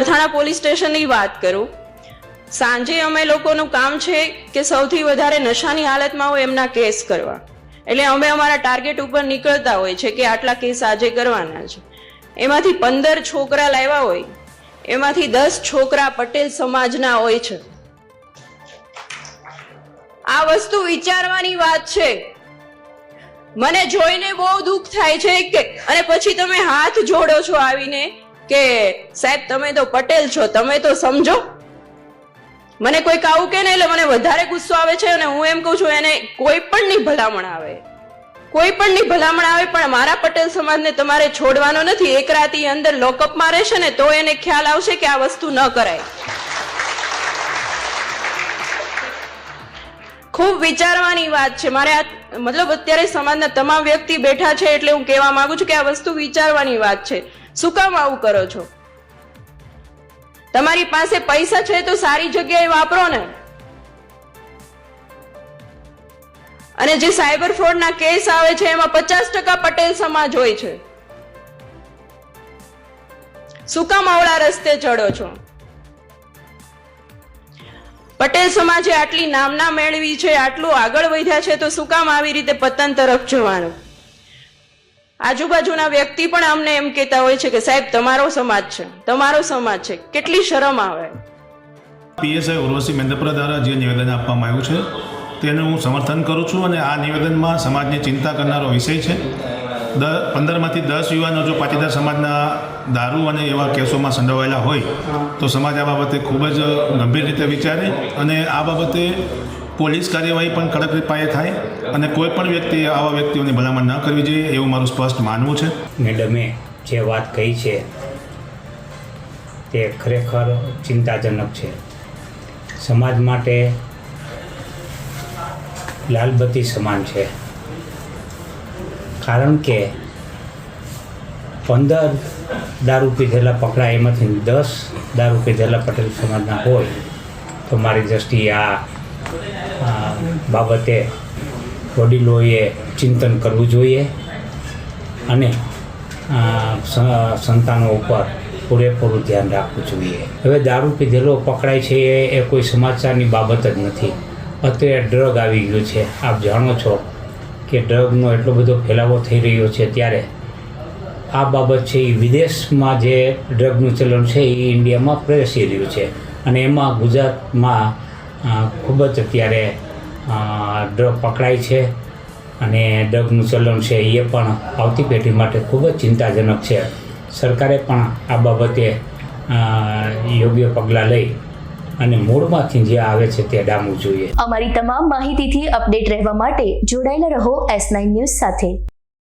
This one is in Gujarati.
નગરથાણા પોલીસ સ્ટેશનની વાત કરું. સાંજે અમે લોકોનું કામ છે કે સૌથી વધારે નશાની હાલતમાં હોય એમના કેસ કરવા. એટલે અમે અમારા ટાર્ગેટ ઉપર નીકળતા હોય છે કે આટલા કેસ આજે કરવાના છે. એમાંથી પંદર છોકરા લાવ્યા હોય, એમાંથી દસ છોકરા પટેલ સમાજના હોય છે. આ વસ્તુ વિચારવાની વાત છે. મને જોઈને બહુ દુઃખ થાય છે કે, અને પછી તમે હાથ જોડો છો આવીને કે સાહેબ, તમે તો પટેલ છો, તમે તો સમજો. મને કોઈક આવું કે ને એટલે મને વધારે ગુસ્સો આવે છે અને હું એમ કહું છું, એને કોઈ પણ ની ભલામણ આવે. કોઈ પણ ની ભલામણ આવે, પણ મારા પટેલ સમાજને તમારે છોડવાનો નથી. એક રાતી અંદર લોકઅપમાં રહેશે ને તો એને ખ્યાલ આવશે કે આ વસ્તુ ન કરાય. ખૂબ વિચારવાની વાત છે. મારે આ મતલબ અત્યારે સમાજના તમામ વ્યક્તિ બેઠા છે એટલે હું કહેવા માંગુ છું કે આ વસ્તુ વિચારવાની વાત છે. શું કામ આવું કરો છો? તમારી પાસે પૈસા છે તો સારી જગ્યાએ વાપરો ને. અને જે સાયબર ફ્રોડના કેસ આવે છે, એમાં પચાસ ટકા પટેલ સમાજ હોય છે. શું કામ આવડા રસ્તે ચડો છો? પટેલ સમાજે આટલી નામના મેળવી છે, આટલું આગળ વધ્યા છે, તો શું કામ આવી રીતે પતન તરફ જવાનું? આજુબાજુના વ્યક્તિ પણ અમને એમ કહેતા હોય છે કે સાહેબ, તમારો સમાજ છે, તમારો સમાજ છે, કેટલી શરમ આવે. પીએસઆઈ ઉર્વશી મેન્દ્રપુરા દ્વારા જે નિવેદન આપવામાં આવ્યું છે, તેનું હું સમર્થન કરું છું અને આ નિવેદનમાં સમાજની ચિંતા કરનારો વિષય છે. દ, પંદરમાંથી દસ યુવાનો જો પાટીદાર સમાજના દારૂ અને એવા કેસોમાં સંડોવાયેલા હોય, તો સમાજ આ બાબતે ખૂબ જ ગંભીર રીતે વિચારે અને આ બાબતે પોલીસ કાર્યવાહી પણ કડક પાયે થાય અને કોઈ પણ વ્યક્તિ આવા વ્યક્તિઓની ભલામણ ન કરવી જોઈએ એવું મારું સ્પષ્ટ માનવું છે. મેડમે જે વાત કહી છે, તે ખરેખર ચિંતાજનક છે. સમાજ માટે લાલબત્તી સમાન છે. કારણ કે પંદર દારૂ પીધેલા પકડાય એમાંથી દસ દારૂ પીધેલા પટેલ સમાજના હોય, તો મારી દ્રષ્ટિએ આ બાબતે વડીલોએ ચિંતન કરવું જોઈએ અને સંતાનો ઉપર પૂરેપૂરું ધ્યાન રાખવું જોઈએ. હવે દારૂ પીધેલો પકડાય છે એ કોઈ સમાચારની બાબત જ નથી. અત્યારે ડ્રગ આવી ગયું છે. આપ જાણો છો કે ડ્રગનો એટલો બધો ફેલાવો થઈ રહ્યો છે ત્યારે. આ બાબત છે એ વિદેશમાં જે ડ્રગનું ચલણ છે એ ઇન્ડિયામાં પ્રવેશી રહ્યું છે. અને એમાં ગુજરાતમાં ખૂબ જ અત્યારે ડ્રગ પકડાય છે અને ડ્રગનું ચલણ છે એ પણ આવતી પેઢી માટે ખૂબ જ ચિંતાજનક છે. સરકારે પણ આ બાબતે યોગ્ય પગલાં લઈ અને મૂળમાંથી જે આવે છે તે ડામવું જોઈએ. અમારી તમામ માહિતીથી અપડેટ રહેવા માટે જોડાયેલા રહો એસ નાઇન ન્યૂઝ સાથે.